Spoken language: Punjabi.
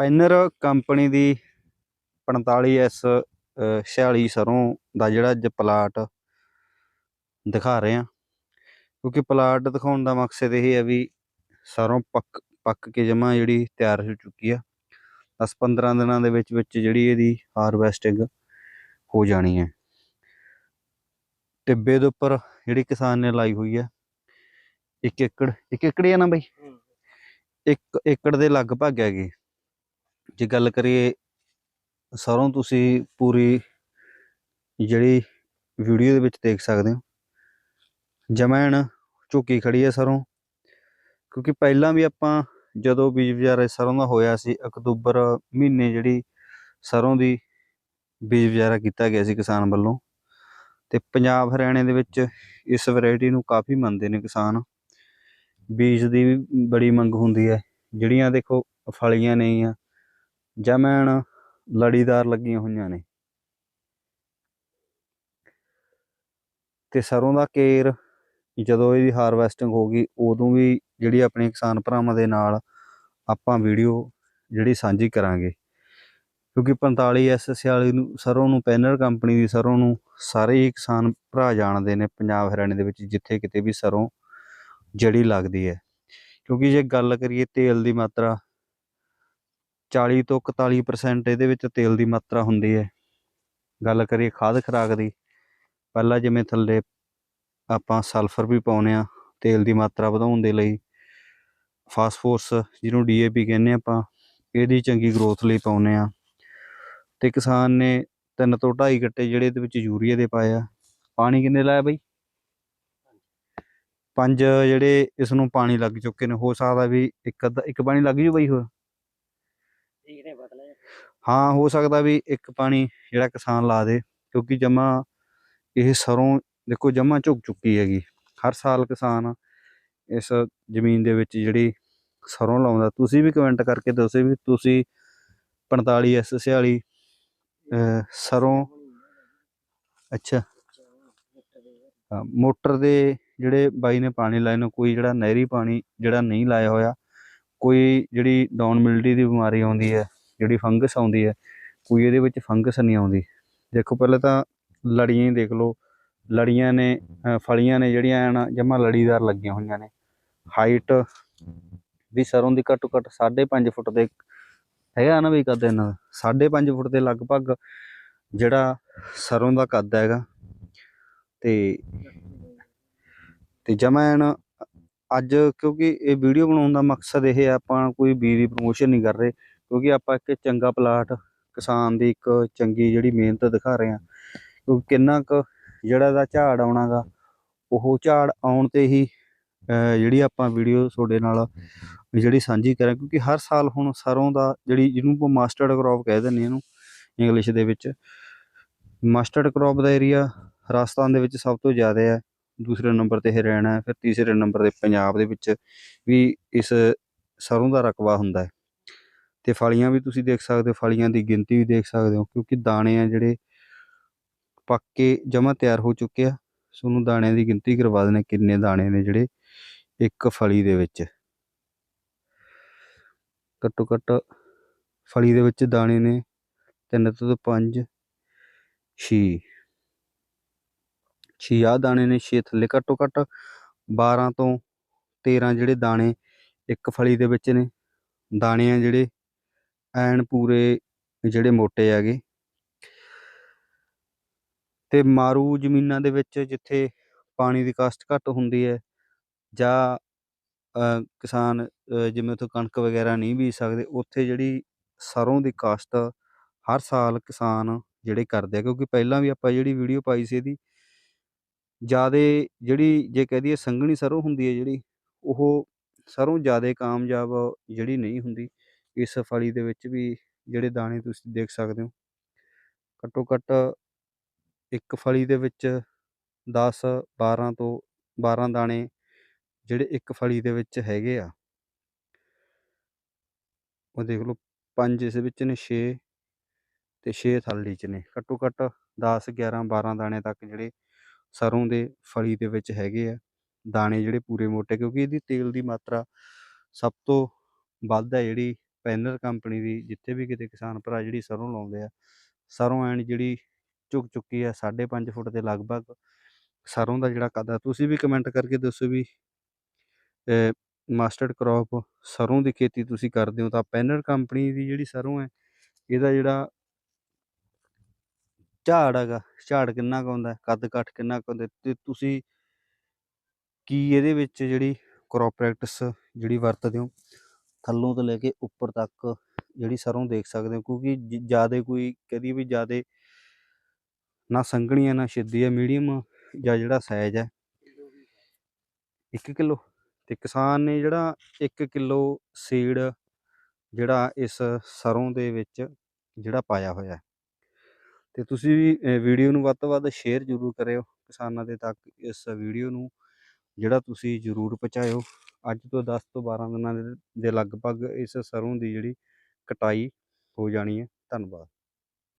ਪੈਨਰ ਕੰਪਨੀ ਦੀ 45S 46 ਸਰੋਂ ਦਾ ਜਿਹੜਾ ਅੱਜ ਪਲਾਟ ਦਿਖਾ ਰਹੇ ਆ ਕਿਉਂਕਿ ਪਲਾਟ ਦਿਖਾਉਣ ਦਾ ਮਕਸਦ ਇਹ ਹੈ ਵੀ ਸਰੋਂ ਪੱਕ ਪੱਕ ਕੇ ਜਮਾ ਜਿਹੜੀ ਤਿਆਰ ਹੋ ਚੁੱਕੀ ਆ। 10-15 ਦਿਨਾਂ ਦੇ ਵਿੱਚ ਵਿੱਚ ਜਿਹੜੀ ਇਹਦੀ ਹਾਰਵੈਸਟਿੰਗ ਹੋ ਜਾਣੀ ਹੈ। ਟਿੱਬੇ ਦੇ ਉੱਪਰ ਜਿਹੜੀ ਕਿਸਾਨ ਨੇ ਲਾਈ ਹੋਈ ਹੈ ਇੱਕ ਏਕੜ ਇੱਕ ਏਕੜ ਹੀ ਨਾ ਬਾਈ? ਇੱਕ ਏਕੜ ਦੇ ਲਗਭਗ ਹੈਗੇ। ਜੇ ਗੱਲ ਕਰੀਏ ਸਰੋਂ, ਤੁਸੀਂ ਪੂਰੀ ਜਿਹੜੀ ਵੀਡੀਓ ਦੇ ਵਿੱਚ ਦੇਖ ਸਕਦੇ ਹੋ। ਜਮੈਣ ਝੁੱਕੀ ਖੜੀ ਹੈ ਸਰੋਂ। ਕਿਉਂਕਿ ਪਹਿਲਾਂ ਵੀ ਆਪਾਂ ਜਦੋਂ ਬੀਜ ਵਿਚਾਰੇ ਸਰੋਂ ਦਾ ਹੋਇਆ ਸੀ, ਅਕਤੂਬਰ ਮਹੀਨੇ ਜਿਹੜੀ ਸਰੋਂ ਦੀ ਬੀਜ ਵਿਚਾਰਾ ਕੀਤਾ ਗਿਆ ਸੀ ਕਿਸਾਨ ਵੱਲੋਂ। ਤੇ ਪੰਜਾਬ ਹਰਿਆਣੇ ਦੇ ਵਿੱਚ ਇਸ ਵੈਰਾਈਟੀ ਨੂੰ ਕਾਫੀ ਮੰਨਦੇ ਨੇ ਕਿਸਾਨ। ਬੀਜ ਦੀ ਵੀ ਬੜੀ ਮੰਗ ਹੁੰਦੀ ਹੈ। ਜਿਹੜੀਆਂ ਦੇਖੋ, ਫਲੀਆਂ ਨੇ ਆ ਜਮੈਣ ਲੜੀਦਾਰ ਲੱਗੀਆਂ ਹੋਈਆਂ ਨੇ। ਤੇ ਸਰੋਂ ਦਾ ਕੇਰ ਜਦੋਂ ਇਹਦੀ ਹਾਰਵੈਸਟਿੰਗ ਹੋ ਗਈ, ਉਦੋਂ ਵੀ ਜਿਹੜੀ ਆਪਣੇ ਕਿਸਾਨ ਭਰਾਵਾਂ ਦੇ ਨਾਲ ਆਪਾਂ ਵੀਡੀਓ ਜਿਹੜੀ ਸਾਂਝੀ ਕਰਾਂਗੇ। ਕਿਉਂਕਿ 45S 46 ਨੂੰ ਸਰੋਂ ਨੂੰ ਪੈਨਰ ਕੰਪਨੀ ਦੀ ਸਰੋਂ ਨੂੰ ਸਾਰੇ ਹੀ ਕਿਸਾਨ ਭਰਾ ਜਾਣਦੇ ਨੇ ਪੰਜਾਬ ਹਰਿਆਣੇ ਦੇ ਵਿੱਚ, ਜਿੱਥੇ ਕਿਤੇ ਵੀ ਸਰੋਂ ਜੜੀ ਲੱਗਦੀ ਹੈ। ਕਿਉਂਕਿ ਜੇ ਗੱਲ ਕਰੀਏ ਤੇਲ ਦੀ ਮਾਤਰਾ 40 ਤੋਂ 41% ਇਹਦੇ ਵਿੱਚ ਤੇਲ ਦੀ ਮਾਤਰਾ ਹੁੰਦੀ ਹੈ। ਗੱਲ ਕਰੀਏ ਖਾਦ ਖਰਾਕ ਦੀ, ਪਹਿਲਾਂ ਜਿਵੇਂ ਥੱਲੇ ਆਪਾਂ ਸਲਫਰ ਵੀ ਪਾਉਨੇ ਆ ਤੇਲ ਦੀ ਮਾਤਰਾ ਵਧਾਉਣ ਦੇ ਲਈ ਫਾਸਫੋਰਸ ਜਿਹਨੂੰ ਡੀਏਪੀ ਕਹਿੰਦੇ ਆਪਾਂ, ਇਹਦੀ ਚੰਗੀ ਗਰੋਥ ਲਈ ਪਾਉਨੇ ਆ ਤੇ ਕਿਸਾਨ ਨੇ ਤਿੰਨ ਤੋਂ ਢਾਈ ਗੱਟੇ ਜਿਹੜੇ ਇਹਦੇ ਵਿੱਚ ਯੂਰੀਆ ਦੇ ਪਾਏ ਆ, ਪਾਣੀ ਕਿੰਨੇ ਲਾਇਆ ਬਈ? ਪੰਜ ਜਿਹੜੇ ਇਸ ਨੂੰ ਪਾਣੀ ਲੱਗ ਚੁੱਕੇ ਨੇ, ਹੋ ਸਕਦਾ ਵੀ ਇੱਕ ਅੱਧਾ, ਇੱਕ ਪਾਣੀ ਲੱਗ ਜੂ ਬਈ ਹੋਰ? ਹਾਂ ਹੋ ਸਕਦਾ ਵੀ ਇੱਕ ਪਾਣੀ ਜਿਹੜਾ ਕਿਸਾਨ ਲਾ ਦੇ ਕਿਉਂਕਿ ਜਮਾ ਇਹ ਸਰੋਂ ਦੇਖੋ ਜਮਾ ਝੁਕ ਚੁੱਕੀ ਹੈਗੀ। ਹਰ ਸਾਲ ਕਿਸਾਨ ਇਸ ਜ਼ਮੀਨ ਦੇ ਵਿੱਚ ਜਿਹੜੀ ਸਰੋਂ ਲਾਉਂਦਾ। ਤੁਸੀਂ ਵੀ ਕਮੈਂਟ ਕਰਕੇ ਦੱਸੋ ਵੀ ਤੁਸੀਂ 45S 46 ਅਹ, ਸਰੋਂ ਅੱਛਾ। ਮੋਟਰ ਦੇ ਜਿਹੜੇ ਬਾਈ ਨੇ ਪਾਣੀ ਲਾਏ ਨੂੰ ਕੋਈ ਜਿਹੜਾ ਨਹਿਰੀ ਪਾਣੀ ਜਿਹੜਾ ਨਹੀਂ ਲਾਇਆ ਹੋਇਆ ਕੋਈ ਜਿਹੜੀ ਡਾਊਨ ਮਿਲਟੀ ਦੀ ਬਿਮਾਰੀ ਆਉਂਦੀ ਹੈ ਜਿਹੜੀ ਫੰਗਸ ਆਉਂਦੀ ਹੈ, ਕੋਈ ਇਹਦੇ ਵਿੱਚ ਫੰਗਸ ਨਹੀਂ ਆਉਂਦੀ। ਦੇਖੋ, ਪਹਿਲਾਂ ਤਾਂ ਲੜੀਆਂ ਹੀ ਦੇਖ ਲਓ। ਲੜੀਆਂ ਨੇ ਫਲੀਆਂ ਨੇ ਜਿਹੜੀਆਂ ਐਨ ਜਮਾ ਲੜੀਦਾਰ ਲੱਗੀਆਂ ਹੋਈਆਂ ਨੇ। ਹਾਈਟ ਵੀ ਸਰੋਂ ਦੀ ਘੱਟੋ ਘੱਟ 5.5 ਫੁੱਟ ਦੇ ਹੈਗਾ ਨਾ ਵੀ ਕੱਦ ਇਹਨਾਂ ਦਾ? 5.5 ਫੁੱਟ ਦੇ ਲਗਭਗ ਜਿਹੜਾ ਸਰੋਂ ਦਾ ਕੱਦ ਹੈਗਾ। ਤੇ ਤੇ ਜਮਾ ਐਨ ਅੱਜ ਕਿਉਂਕਿ ਇਹ ਵੀਡੀਓ ਬਣਾਉਣ ਦਾ ਮਕਸਦ ਇਹ ਹੈ, ਆਪਾਂ ਕੋਈ ਬੀ ਦੀ ਪ੍ਰੋਮੋਸ਼ਨ ਨਹੀਂ ਕਰ ਰਹੇ। ਕਿਉਂਕਿ ਆਪਾਂ ਇੱਕ ਚੰਗਾ ਪਲਾਟ ਕਿਸਾਨ ਦੀ ਇੱਕ ਚੰਗੀ ਜਿਹੜੀ ਮਿਹਨਤ ਦਿਖਾ ਰਹੇ ਹਾਂ, ਕਿਉਂਕਿ ਕਿੰਨਾ ਕੁ ਜਿਹੜਾ ਦਾ ਝਾੜ ਆਉਣਾਗਾ, ਉਹ ਝਾੜ ਆਉਣ ਤੇ ਹੀ ਜਿਹੜੀ ਆਪਾਂ ਵੀਡੀਓ ਤੁਹਾਡੇ ਨਾਲ ਜਿਹੜੀ ਸਾਂਝੀ ਕਰਾਂ, ਕਿਉਂਕਿ ਹਰ ਸਾਲ ਹੁਣ ਸਰੋਂ ਦਾ ਜਿਹੜੀ ਜਿਹਨੂੰ ਆਪਾਂ ਮਾਸਟਰਡ ਕ੍ਰੌਪ ਕਹਿ ਦਿੰਦੇ ਇਹਨੂੰ ਇੰਗਲਿਸ਼ ਦੇ ਵਿੱਚ ਮਾਸਟਰਡ ਕ੍ਰੌਪ ਦਾ ਏਰੀਆ ਰਾਜਸਥਾਨ ਦੇ ਵਿੱਚ ਸਭ ਤੋਂ ਜ਼ਿਆਦਾ ਹੈ, ਦੂਸਰੇ ਨੰਬਰ ਤੇ ਹਰਿਆਣਾ ਫਿਰ ਤੀਸਰੇ ਨੰਬਰ ਤੇ ਪੰਜਾਬ ਦੇ ਵਿੱਚ ਵੀ ਇਸ ਸਰੋਂ ਦਾ ਰਕਬਾ ਹੁੰਦਾ ਹੈ। ਤੇ ਫਲੀਆਂ ਵੀ ਤੁਸੀਂ ਦੇਖ ਸਕਦੇ ਹੋ, ਫਲੀਆਂ ਦੀ ਗਿਣਤੀ ਵੀ ਦੇਖ ਸਕਦੇ ਹੋ, ਕਿਉਂਕਿ ਦਾਣੇ ਆ ਜਿਹੜੇ ਪੱਕ ਕੇ ਜਮਾ ਤਿਆਰ ਹੋ ਚੁੱਕੇ ਆ ਤੁਹਾਨੂੰ ਦਾਣਿਆਂ ਦੀ ਗਿਣਤੀ ਕਰਵਾ ਦਿੰਦੇ ਕਿੰਨੇ ਦਾਣੇ ਨੇ ਜਿਹੜੇ ਇੱਕ ਫਲੀ ਦੇ ਵਿੱਚ। ਘੱਟੋ ਘੱਟ ਫਲੀ ਦੇ ਵਿੱਚ ਦਾਣੇ ਨੇ ਤਿੰਨ ਤੋਂ ਪੰਜ, ਛੇ। ਛੇ ਆ ਦਾਣੇ ਨੇ ਛੇ ਥੱਲੇ, ਘੱਟੋ ਘੱਟ 12 ਤੋਂ 13 ਜਿਹੜੇ ਦਾਣੇ ਇੱਕ ਫਲੀ ਦੇ ਵਿੱਚ ਨੇ। ਦਾਣੇ ਆ ਜਿਹੜੇ ਐਨ ਪੂਰੇ ਜਿਹੜੇ ਮੋਟੇ ਹੈਗੇ। ਤੇ ਮਾਰੂ ਜ਼ਮੀਨਾਂ ਦੇ ਵਿੱਚ ਜਿੱਥੇ ਪਾਣੀ ਦੀ ਕਾਸ਼ਤ ਘੱਟ ਹੁੰਦੀ ਹੈ ਜਾਂ ਕਿਸਾਨ ਜਿਵੇਂ ਉੱਥੇ ਕਣਕ ਵਗੈਰਾ ਨਹੀਂ ਬੀਜ ਸਕਦੇ, ਉੱਥੇ ਜਿਹੜੀ ਸਰੋਂ ਦੀ ਕਾਸ਼ਤ ਹਰ ਸਾਲ ਕਿਸਾਨ ਜਿਹੜੇ ਕਰਦੇ ਆ, ਕਿਉਂਕਿ ਪਹਿਲਾਂ ਵੀ ਆਪਾਂ ਜਿਹੜੀ ਵੀਡੀਓ ਪਾਈ ਸੀ ਇਹਦੀ, ਜਿਆਦੇ ਜਿਹੜੀ ਜੇ ਕਹਿ ਦਈਏ ਸੰਘਣੀ ਸਰੋਂ ਹੁੰਦੀ ਹੈ ਜਿਹੜੀ, ਉਹ ਸਰੋਂ ਜਿਆਦੇ ਕਾਮਯਾਬ ਜਿਹੜੀ ਨਹੀਂ ਹੁੰਦੀ। ਇਸ ਫਲੀ ਦੇ ਵਿੱਚ ਵੀ ਜਿਹੜੇ ਦਾਣੇ ਤੁਸੀਂ ਦੇਖ ਸਕਦੇ ਹੋ। ਘੱਟੋ ਘੱਟ ਇੱਕ ਫਲੀ ਦੇ ਵਿੱਚ 10 12 ਤੋਂ 12 ਦਾਣੇ ਜਿਹੜੇ ਇੱਕ ਫਲੀ ਦੇ ਵਿੱਚ ਹੈਗੇ ਆ। ਉਹ ਦੇਖ ਲਓ, ਪੰਜ ਇਸ ਵਿੱਚ ਨੇ 6 ਤੇ 6 ਥੱਲੀ ਚ ਨੇ। ਘੱਟੋ ਘੱਟ 10 11 12 ਦਾਣੇ ਤੱਕ ਜਿਹੜੇ ਸਰੋਂ ਦੇ ਫਲੀ ਦੇ ਵਿੱਚ ਹੈਗੇ ਆ। ਦਾਣੇ ਜਿਹੜੇ ਪੂਰੇ ਮੋਟੇ ਕਿਉਂਕਿ ਇਹਦੀ ਤੇਲ ਦੀ ਮਾਤਰਾ ਸਭ ਤੋਂ ਵੱਧ ਹੈ ਜਿਹੜੀ ਪੈਨਰ ਕੰਪਨੀ ਦੀ, ਜਿੱਥੇ ਵੀ ਕਿਤੇ ਕਿਸਾਨ ਭਰਾ ਜਿਹੜੀ ਸਰੋਂ ਲਾਉਂਦੇ ਆ, ਸਰੋਂ ਐਨ ਜਿਹੜੀ ਝੁਕ ਚੁੱਕੀ ਆ 5.5 ਫੁੱਟ ਦੇ ਲਗਭਗ, ਸਰੋਂ ਦਾ ਜਿਹੜਾ ਕੱਦ ਆ ਤੁਸੀਂ ਵੀ ਕਮੈਂਟ ਕਰਕੇ ਦੱਸੋ ਵੀ ਮਾਸਟਰਡ ਕ੍ਰੌਪ ਸਰੋਂ ਦੀ ਖੇਤੀ ਤੁਸੀਂ ਕਰਦੇ ਹੋ, ਤਾਂ ਪੈਨਰ ਕੰਪਨੀ ਦੀ ਜਿਹੜੀ ਸਰੋਂ ਹੈ, ਇਹਦਾ ਜਿਹੜਾ ਝਾੜ ਹੈਗਾ, ਝਾੜ ਕਿੰਨਾ ਕੁ ਆਉਂਦਾ, ਕੱਦ ਕੱਠ ਕਿੰਨਾ ਕੁ ਆਉਂਦਾ ਹੈ ਤੇ ਤੁਸੀਂ ਕੀ ਇਹਦੇ ਵਿੱਚ ਜਿਹੜੀ ਕ੍ਰੌਪ ਪ੍ਰੈਕਟਿਸ ਜਿਹੜੀ ਵਰਤਦੇ ਹੋ? ਥੱਲੋਂ ਤੋਂ ਲੈ ਕੇ ਉੱਪਰ ਤੱਕ ਜਿਹੜੀ ਸਰੋਂ ਦੇਖ ਸਕਦੇ ਹੋ, ਕਿਉਂਕਿ ਜ਼ਿਆਦਾ ਕੋਈ ਕਦੀ ਵੀ ਜ਼ਿਆਦਾ ਨਾ ਸੰਘਣੀ ਨਾ ਸਿੱਧੀ ਹੈ, ਮੀਡੀਅਮ ਜਾਂ ਜਿਹੜਾ ਸਾਈਜ਼ ਹੈ। 1 ਕਿਲੋ। ਤੇ ਕਿਸਾਨ ਨੇ ਜਿਹੜਾ 1 ਕਿਲੋ ਸੀਡ ਜਿਹੜਾ ਇਸ ਸਰੋਂ ਦੇ ਵਿੱਚ ਜਿਹੜਾ ਪਾਇਆ ਹੋਇਆ ਹੈ। ਤੇ ਤੁਸੀਂ ਵੀ ਵੀਡੀਓ ਨੂੰ ਵੱਧ ਤੋਂ ਵੱਧ ਸ਼ੇਅਰ ਜ਼ਰੂਰ ਕਰਿਓ ਕਿਸਾਨਾਂ ਦੇ ਤੱਕ ਇਸ ਵੀਡੀਓ ਨੂੰ, ਜਿਹੜਾ ਤੁਸੀਂ ਜ਼ਰੂਰ ਪਹੁੰਚਾਇਓ। ਅੱਜ ਤੋਂ 10 ਤੋਂ 12 ਦਿਨਾਂ ਦੇ ਦੇ ਲਗਭਗ ਇਸ ਸਰੋਂ ਦੀ ਜਿਹੜੀ ਕਟਾਈ ਹੋ ਜਾਣੀ ਹੈ। ਧੰਨਵਾਦ।